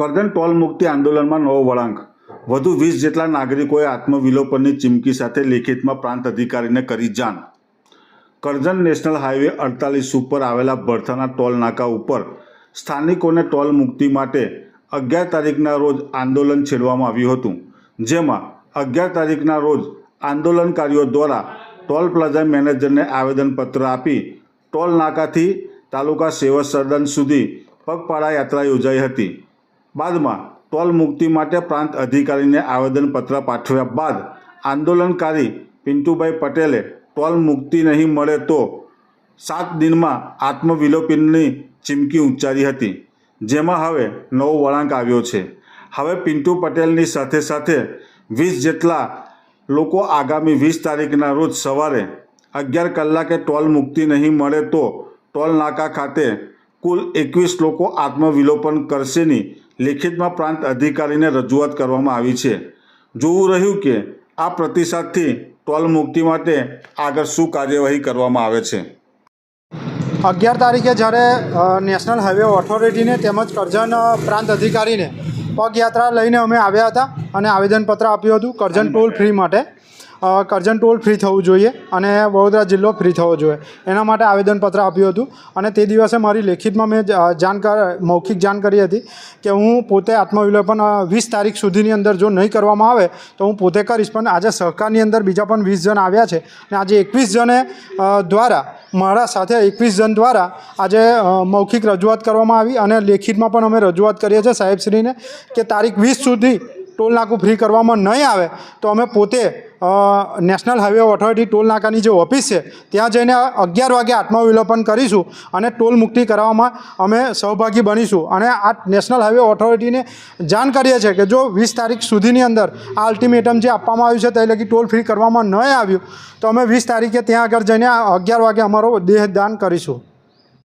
Karjan toll મુક્તિ આંદોલનમાં નવો વળાંક. વધુ વીસ જેટલા નાગરિકોએ આત્મવિલોપનની ચીમકી સાથે લેખિતમાં પ્રાંત અધિકારીને કરી જાણ. કરજણ નેશનલ હાઈવે અડતાલીસ ઉપર આવેલા ભરથાના ટોલ નાકા ઉપર સ્થાનિકોને ટોલ મુક્તિ માટે અગિયાર તારીખના રોજ આંદોલન છેડવામાં આવ્યું હતું, જેમાં અગિયાર તારીખના રોજ આંદોલનકારીઓ દ્વારા ટોલ પ્લાઝા મેનેજરને આવેદનપત્ર આપી ટોલ નાકાથી તાલુકા સેવા સદન સુધી પગપાળા યાત્રા યોજાઈ હતી. બાદમાં ટોલ મુક્તિ માટે પ્રાંત અધિકારીને આવેદનપત્ર પાઠવ્યા બાદ આંદોલનકારી પિન્ટુભાઈ પટેલે ટોલ મુક્તિ નહીં મળે તો સાત દિનમાં આત્મવિલોપનની ચીમકી ઉચ્ચારી હતી, જેમાં હવે નવો વળાંક આવ્યો છે. હવે પિન્ટુ પટેલની સાથે સાથે વીસ જેટલા લોકો આગામી વીસ તારીખના રોજ સવારે અગિયાર કલાકે ટોલ મુક્તિ નહીં મળે તો ટોલ નાકા ખાતે કુલ એકવીસ લોકો આત્મવિલોપન કરશેની લેખિતમાં પ્રાંત અધિકારીને રજૂઆત કરવામાં આવી છે. જોવું રહ્યું કે આ પ્રતિસાદથી ટોલ મુક્તિ માટે આગળ શું કાર્યવાહી કરવામાં આવે છે. અગિયાર તારીખે જ્યારે નેશનલ હાઈવે ઓથોરિટીને તેમજ કરજણ પ્રાંત અધિકારીને પગયાત્રા લઈને અમે આવ્યા હતા અને આવેદનપત્ર આપ્યું હતું કરજણ ટોલ ફ્રી માટે. કરજણ ટોલ ફ્રી થવું જોઈએ અને વડોદરા જિલ્લો ફ્રી થવો જોઈએ. એના માટે આવેદનપત્ર આપ્યું હતું અને તે દિવસે મારી લેખિતમાં મેં જ- અ, જાણ કર મૌખિક જાણ કરી હતી કે હું પોતે આત્મવિલોપન વીસ તારીખ સુધીની અંદર જો નહીં કરવામાં આવે તો હું પોતે કરીશ પણ આજે સહકારની અંદર બીજા પણ વીસ જણ આવ્યા છે અને આજે એકવીસ જણે દ્વારા મારા સાથે એકવીસ જણ દ્વારા આજે મૌખિક રજૂઆત કરવામાં આવી અને લેખિતમાં પણ અમે રજૂઆત કરીએ છીએ સાહેબશ્રીને કે તારીખ વીસ સુધી ટોલ નાકું ફ્રી કરવામાં નહીં આવે તો અમે પોતે નેશનલ હાઈવે ઓથોરિટી ટોલ નાકાની જે ઓફિસ છે, ત્યાં જઈને અગિયાર વાગે આત્મવિલોપન કરીશું અને ટોલ મુક્તિ કરાવવામાં અમે સહભાગી બનીશું. અને આ નેશનલ હાઈવે ઓથોરિટીને જાણ કરીએ છીએ કે જો વીસ તારીખ સુધીની અંદર આ અલ્ટિમેટમ જે આપવામાં આવ્યું છે તે લગી ટોલ ફ્રી કરવામાં નહીં આવ્યું, તો અમે વીસ તારીખે ત્યાં આગળ જઈને અગિયાર વાગે અમારો દેહદાન કરીશું.